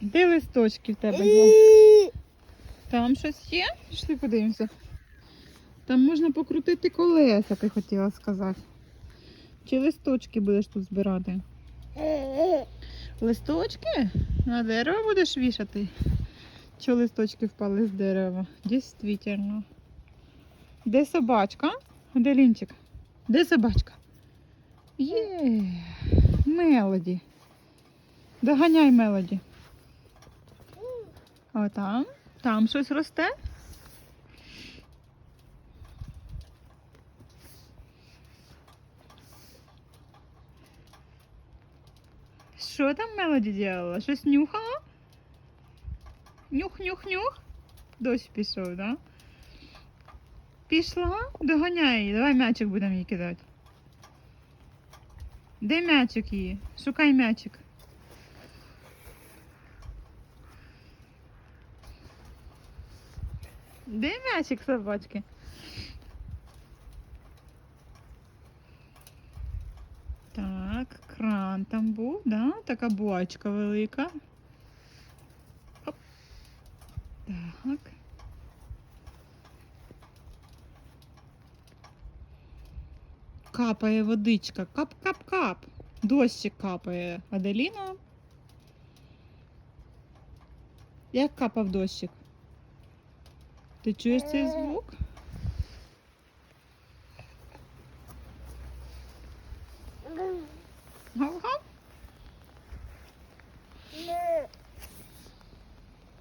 Де листочки в тебе є? Там щось є? Пішли подивимося. Там можна покрутити колеса, ти хотіла сказати. Чи листочки будеш тут збирати? Листочки? На дерево будеш вішати? Чи листочки впали з дерева? Дійсно. Де собачка? Де лінчик? Де собачка? Є. Мелоді. Доганяй мелоді. О, там. Там щось росте. Що там Мелоді діяла? Щось нюхала? Нюх-нюх-нюх. Дощ пішов, да? Пішла? Доганяй її. Давай м'ячик будемо їй кидати. Де м'ячик її? Шукай м'ячик. Де м'ячик собачки? Так, кран там був, да? Така бочка велика. Так. Капає водичка. Кап-кап-кап. Дощик капає. Аделіна. Як капав дощик? Ти чуєш цей звук? Гав-гав?